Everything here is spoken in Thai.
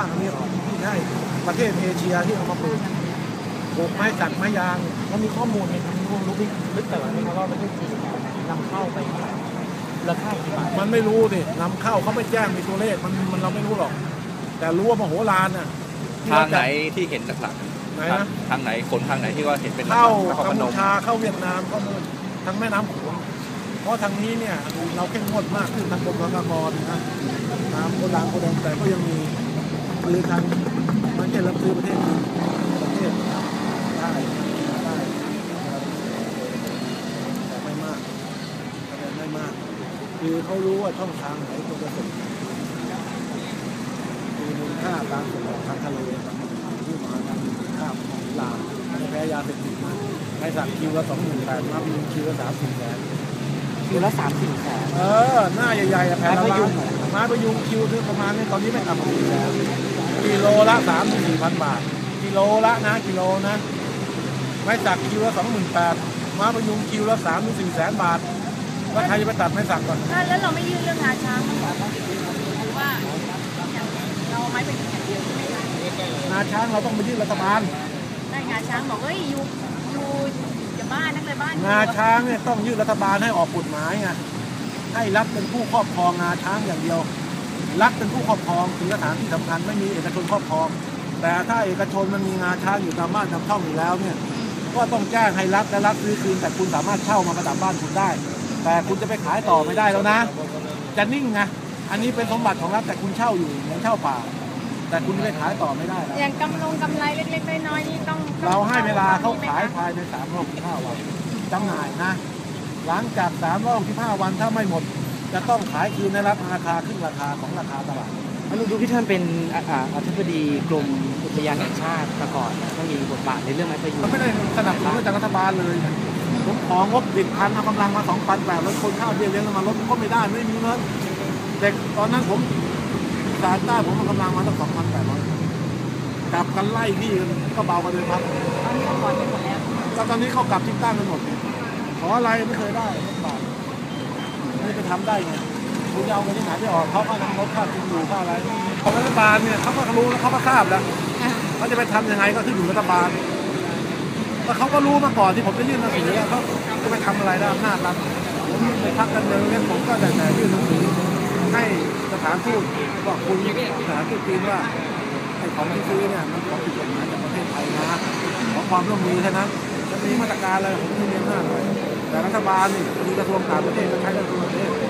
างอันนี้ออกที่ให้ประเทศเอเชียที่เอามาปลูกปลูกไม้สักไม้ยางมันมีข้อมูลในทางรู้ลึกลึกแต่ว่านะครับว่าประเทศจีนนำเข้าไปเท่าไหร่ราคากี่บาทมันไม่รู้ดินำเข้าเขาไม่แจ้งมีตัวเลขมันมันเราไม่รู้หรอก แต่รู้ว่ามโหฬารน่ะที่ทางไหนเรจะที่เห็นหลักไหนๆนะทางไหนคนทางไหนที่ว่าเห็นเป็นหลักเข้าๆนครกัพมนพูมชาเข้าเวียดนามก็นู่นทางแม่น้ำโขงเพราะทางนี้เนี่ยเราเข้มงวดมากขึ้นทางกรมสรรพากรนะตามโกดังโกดังแต่ก็ยังมี คือทางมันแค่รับซื้อประเทศจีนประเทศได้ได้แต่ไม่มากแต่ไม่มาก คือเขารู้ว่าช่องทางไหนควรจะส่งคือมูลค่าการส่งออกทางทะเลที่มาทางมูลค่าของลาวไม่แพ้ยาเสพติดมาให้สั่งคิวละสองหมื่นแปดมาเป็นคิวละสามสี่แสนคิวละสามสี่แสนเออ หน้าใหญ่ๆอะแผ่นละไม้พยุล้าง นเหรอไม้พยุงคิวที่ประมาณนี้ตอนนี้ไม่ต่ำกว่าสี่แสนกิโลละสามถึงสี่พันบาท กิโลละนะกิโลนะ ไม้สักคิวละสองหมื่นแปดไม้พยุงคิวละสามถึงสี่แสนบาทแล้วใครจะไปตัดไม้สักก่อนถ้าแล้วเราไม่ยื่นเรื่องงาช้างมั้างเหรอหรือว่าอย่างเราเอาไม้ไปยิงอย่างเดียวใช่ไหมคะงาช้างเราต้องไปยื่นรัฐบาลได้งาช้างบอกเอ้ยอยู่อยู่อย่าบ้านักเลยบ้านอยู่งาช้างเนี่ยต้องยื่นรัฐบาลให้ออกกฎหมายไง ให้รัฐเป็นผู้ครอบครองงาช้างอย่างเดียว รัฐเป็นผู้ครอบครองคือสถานที่สำคัญไม่มีเอกชนครอบครอง แต่ถ้าเอกชนมันมีงาช้างอยู่ตามบ้านตามช่องอยู่แล้วเนี่ยก็ต้องแจ้งให้รัฐและรัฐซื้อคืนแต่คุณสามารถเช่ามาประดับบ้านคุณได้ แต่คุณจะไปขายต่อไม่ได้แล้วนะ จะนิ่งไงอันนี้เป็นสมบัติของรัฐแต่คุณเช่าอยู่เหมือนเช่าป่า แต่คุณจะไปขายต่อไม่ได้แล้วอย่างกำลงกำไรเล็กๆน้อยๆนี่ต้องต้องเราให้เวลาเขาขายไหมคะภายใน3ามร้อยห้าวันจำหน่ายนะ หลังจาก3ามร้อยห้าวันถ้าไม่หมด จะต้องขายคืนในราคาขึ้นราคาของราคาตลาดแล้วลุงดูที่ท่านเป็นอ่าอ่าอธิบดีกรมอุทยานแห่งชาติมาก่อนต้องมีบทบาทในเรื่องไม้พยุงมันไม่ได้สนับสนุนจากรัฐบาลเลยนะผมของงบดิบพันเอากำลังมาสองพันแบบแล้วคนข้าวเบี้ยเลี้ยงมาลดก็ไม่ได้ไม่มีเงินเด็กตอนนั้นผมสารใต้ผมเอากำลังมาตั้งสองพันแปดร้อยกลับกันไล่ที่กันก็เบากันเลยครับตอนนี้เขาถอนไปหมดแล้วแล้วตอนนี้เขากลับที่ตั้งกันหมดเนี่ย ขออะไรไม่เคยได้สักบาทไม่ไปทำได้ไงคุณจะเอาเงินที่ไหนไปออกเขาก็นำรถค่ากินอยู่ค่าอะไรของรัฐบาลเนี่ยเขาก็รู้แล้วเขาก็ทราบแล้วเขาจะไปทำยังไงก็ขึ้นอยู่รัฐบาลแล้วเขาก็รู้มาก่อนที่ผมจะยื่นหนังสือแล้วเขาจะไปทำอะไรได้อำนาจรัฐผมไปพักกันเมืองเนี่ยผมก็แต่แต่ยื่นหนังสือให้สถานทูตบอกคุณสถานทูตจีนว่าไอ้ของที่ซื้อเนี่ยมันของผิดกฎหมายจากประเทศไทยนะขอความร่วมมือแค่นั้นจะมีมาตรการอะไรผมไม่มีอำนาจเลย แต่รัฐบาลนี่มีกระทรวงต่างประเทศก็ใช้กระทรวงต่างประเทศ